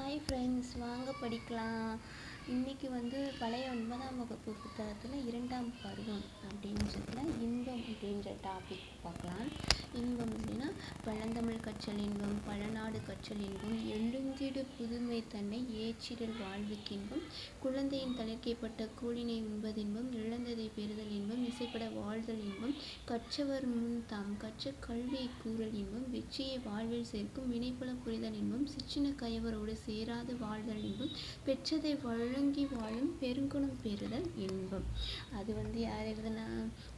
Hi friends வாங்க படிக்கலாம். இன்றைக்கி வந்து பழைய ஒன்பதாம் வகுப்பு புத்தகத்தில் இரண்டாம் பருவம் அப்படின்றதுல இன்பம் அப்படின்ற டாபிக் பார்க்கலாம். இன்பம் அப்படின்னா பழந்தமிழ் கற்றல் இன்பம் பழநாடு கற்றல் இன்பம் எழுந்திடு புதுமை தன்னை ஏற்றிடல் வாழ்வுக்கின்பம் குழந்தையின் தளர்க்கைப்பட்ட கூலினை உண்பதின்பம் இழந்ததை பெறுதல் ஆசைப்பட இசைப்பட வாழ்தல் இன்பம் கற்றவர் முன் தாம் கற்ற கல்வியை கூறல் இன்பம் வெற்றியை வாழ்வில் சேர்க்கும் வினைப்புலம் புரிதல் இன்பம் சிற்றின கயவரோடு சேராது வாழ்தல் இன்பம் பெற்றதை வழங்கி வாழும் பெருங்குணம் பெறுதல் இன்பம். அது வந்து யார் எழுதுனா?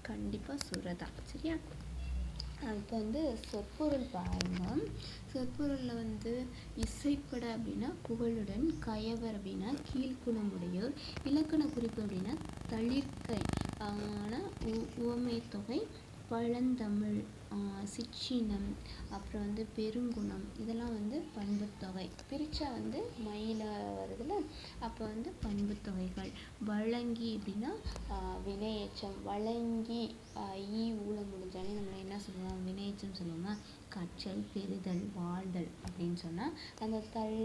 கண்டிப்பாக சுரதா. சரியா? இப்போ வந்து சொற்பொருள் பாருங்கள் சொற்பொருளில் வந்து இசைப்பட அப்படின்னா புகழுடன் கயவர் அப்படின்னா கீழ்குணமுடையோர் இலக்கண குறிப்பு அப்படின்னா தளிர்க்கை. ஆனால் உவமை தொகை பழந்தமிழ். சிற்றினம் அப்புறம் வந்து பெருங்குணம் இதெல்லாம் வந்து பண்புத்தொகை. பிரித்தா வந்து மயில வருதுல்ல அப்போ வந்து பண்புத்தொகைகள். வழங்கி அப்படின்னா வினையெச்சம் வழங்கி ஈ ஊழ முடிஞ்சாலே நம்ம என்ன சொல்லுவோம்? வினையெச்சம் சொல்லுவோமா? கற்றல் பெறுதல் வாழ்தல் அப்படின்னு சொன்னால் அந்த தல்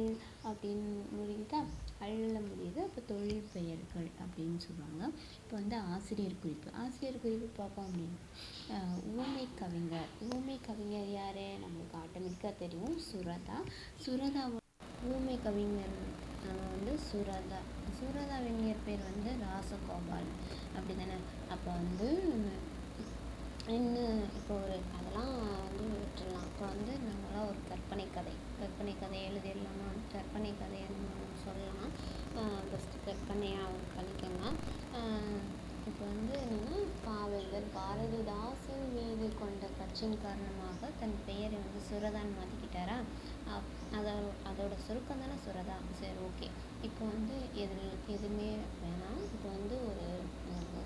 அப்படின்னு முடியுதா அள்ள முடியுது. அப்போ தொழில் பெயர்கள் அப்படின்னு சொல்லுவாங்க. இப்போ வந்து ஆசிரியர் குறிப்பு. ஆசிரியர் குறிப்பு பார்ப்போம் அப்படின்னா ஊமை கவிஞர் ஊமை கவிஞர் யார்? நம்மளுக்கு ஆட்டோமேட்டிக்காக தெரியும். சுரதா. சுரதா ஊமை கவிஞர் வந்து சுரதா. சுரதா வெண்ணியர் பேர் வந்து ராசகோபால். அப்படி தானே அப்போ வந்து இன்னும் இப்போ ஒரு அதெல்லாம் வந்து விட்டுடலாம். இப்போ வந்து நம்மளாம் ஒரு கற்பனை கதை. கற்பனை கதை எழுதிடலாமா கற்பனை கதை சொல்லலாம். ஃபஸ்ட்டு கற்பனையாக பண்ணிக்கோங்க இப்போ வந்து என்னென்னா பாவேந்தர் பாரதிதாசன் மீது கொண்ட கட்சியின் காரணமாக தன் பெயரை வந்து சுரதான் மாற்றிக்கிட்டாரா அதை அதோட சுருக்கம் தானே சுரதா? சரி ஓகே இப்போ வந்து எதில் எதுவுமே வேணாம். இப்போ வந்து ஒரு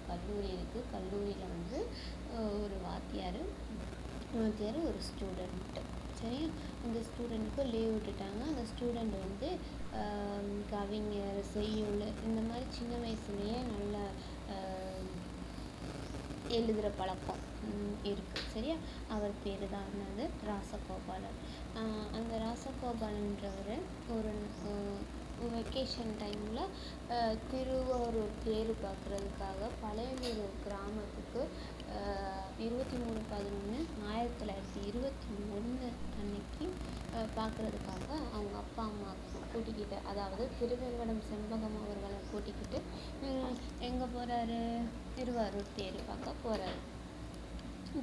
கல்லூரி இருக்குது கல்லூரியில் வந்து ஒரு வாத்தியார் வாத்தியார் ஒரு ஸ்டூடெண்ட்டு சரியா? அந்த ஸ்டூடெண்ட்டுக்கு லீவ் விட்டுட்டாங்க. அந்த ஸ்டூடெண்ட் வந்து கவிஞர் செய்யுள் இந்த மாதிரி சின்ன வயசுலேயே நல்ல எழுதுகிற பழக்கம் இருக்குது சரியா? அவர் பேர் தான் என்னது? ராசகோபாலன். அந்த ராசகோபாலன்றவர் ஒரு வெக்கேஷன் டைமில் திருவாரூர் தேர் பார்க்குறதுக்காக பழையனூர் கிராமத்துக்கு இருபத்தி மூணு பதினொன்று ஆயிரத்தி தொள்ளாயிரத்தி இருபத்தி ஒன்று அன்னைக்கு பார்க்குறதுக்காக அவங்க அப்பா அம்மா கூட்டிக்கிட்டு அதாவது திருவேங்கடம் செண்பகம் அவர்களை கூட்டிக்கிட்டு எங்கே போகிறாரு திருவாரூர் தேர் பார்க்க போகிறாரு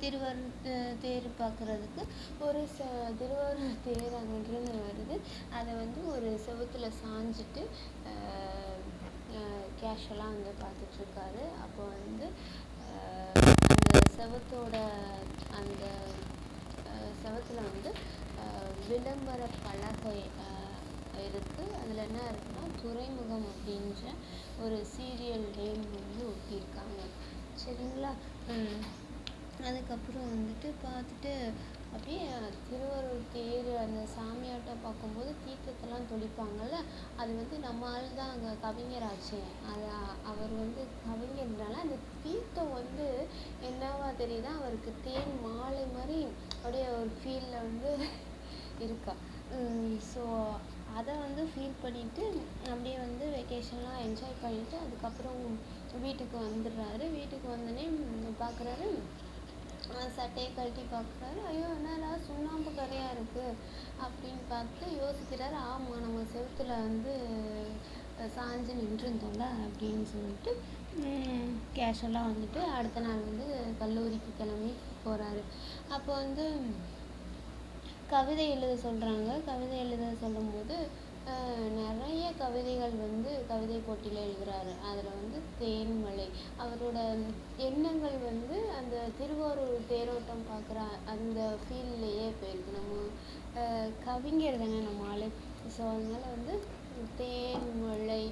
திருவாரூர் தேர் பார்க்குறதுக்கு ஒரு ச திருவாரூர் தேர் அங்கிருந்து வருது. அதை வந்து ஒரு செவுத்தில் சாஞ்சிட்டு கேஷுவலாக வந்து பார்த்துட்ருக்காரு அப்போ வந்து அந்த செவத்தோட அந்த செவத்தில் வந்து விளம்பர பலகை இருக்குது அதில் என்ன இருக்குன்னா துறைமுகம் அப்படின்ற ஒரு சீரியல் நேம் வந்து ஒட்டியிருக்காங்க. சரிங்களா? அதுக்கப்புறம் வந்துட்டு பார்த்துட்டு அப்படியே திருவாரூர் தேர் அந்த சாமியாட்டம் பார்க்கும்போது தீர்த்தத்தெல்லாம் தொளிப்பாங்கள்ல அது வந்து நம்ம ஆள் தான் அங்கே கவிஞராச்சே. அது அவர் வந்து கவிஞர்னால அந்த தீர்த்தம் வந்து என்னவா தெரியுதா? அவருக்கு தேன் மாலை மாதிரி அப்படியே ஒரு ஃபீலில் வந்து இருக்கா. ஸோ ஃபீல் பண்ணிவிட்டு அப்படியே வந்து வெக்கேஷன்லாம் என்ஜாய் பண்ணிவிட்டு அதுக்கப்புறம் வீட்டுக்கு வந்துடுறாரு. வீட்டுக்கு வந்தோடனே பார்க்குறாரு சட்டையை கழட்டி பார்க்குறாரு ஐயோ என்னடா சுண்ணாம்பு கரையாக இருக்குது அப்படின்னு பார்த்து யோசிக்கிறாரு. ஆமாம் நம்ம செவுத்தில் வந்து சாஞ்சு நின்றுருந்தோம்ல அப்படின்னு சொல்லிட்டு கேஷுவலாக வந்துட்டு அடுத்த நாள் வந்து கல்லூரிக்கு கிளம்பி போகிறாரு அப்போ வந்து கவிதை எழுத சொல்கிறாங்க கவிதை எழுத சொல்லும்போது நிறைய கவிதைகள் வந்து கவிதை போட்டியில் எழுதுகிறாரு அதில் வந்து தேன்மலை. அவரோட எண்ணங்கள் வந்து அந்த திருவாரூர் தேரோட்டம் பார்க்குற அந்த ஃபீல்லையே போயிருக்கு. நம்ம கவிஞர் தானே நம்ம ஆள். ஸோ அதனால் வந்து தேன்மலை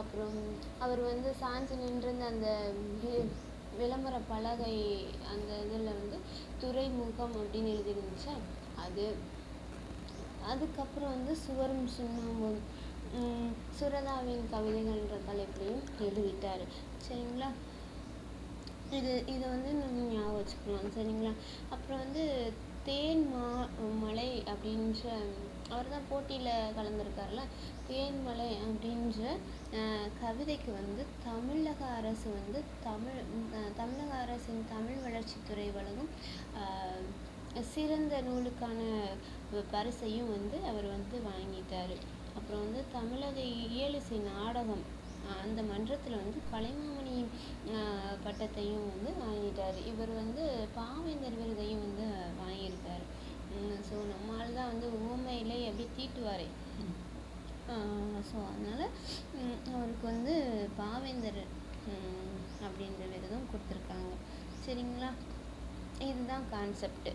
அப்புறம் அவர் வந்து சாஞ்சு நின்றிருந்த அந்த விளம்பர பலகை அந்த இதில் வந்து துறைமுகம் அப்படின்னு எழுதிருந்துச்சா அது அதுக்கப்புறம் வந்து சுவரும் சுண்ணாம்பும். சுரதாவின் கவிதைகள்ன்ற தலைப்புலையும் எழுதிட்டார். சரிங்களா? இது இதை வந்து நம்ம ஞாபகம் வச்சுக்கலாம். சரிங்களா? அப்புறம் வந்து தேன் மா மலை அப்படின்ற அவர் தான் போட்டியில் கலந்துருக்கார்ல தேன்மலை அப்படின்ற கவிதைக்கு வந்து தமிழக அரசு வந்து தமிழ் தமிழக அரசின் தமிழ் வளர்ச்சித்துறை வழங்கும் சிறந்த நூலுக்கான பரிசையும் வந்து அவர் வந்து வாங்கிட்டார். அப்புறம் வந்து தமிழக இயலிசை நாடகம் அந்த மன்றத்தில் வந்து கலைமாமணி பட்டத்தையும் வந்து வாங்கிட்டார். இவர் வந்து பாவேந்தர் விருதையும் வந்து வாங்கியிருக்கார். ஸோ நம்மால் தான் வந்து ஊமையிலே எப்படி தீட்டுவார். ஸோ அதனால் அவருக்கு வந்து பாவேந்தர் அப்படின்ற விருதும் கொடுத்துருக்காங்க. சரிங்களா? இதுதான் கான்செப்ட்டு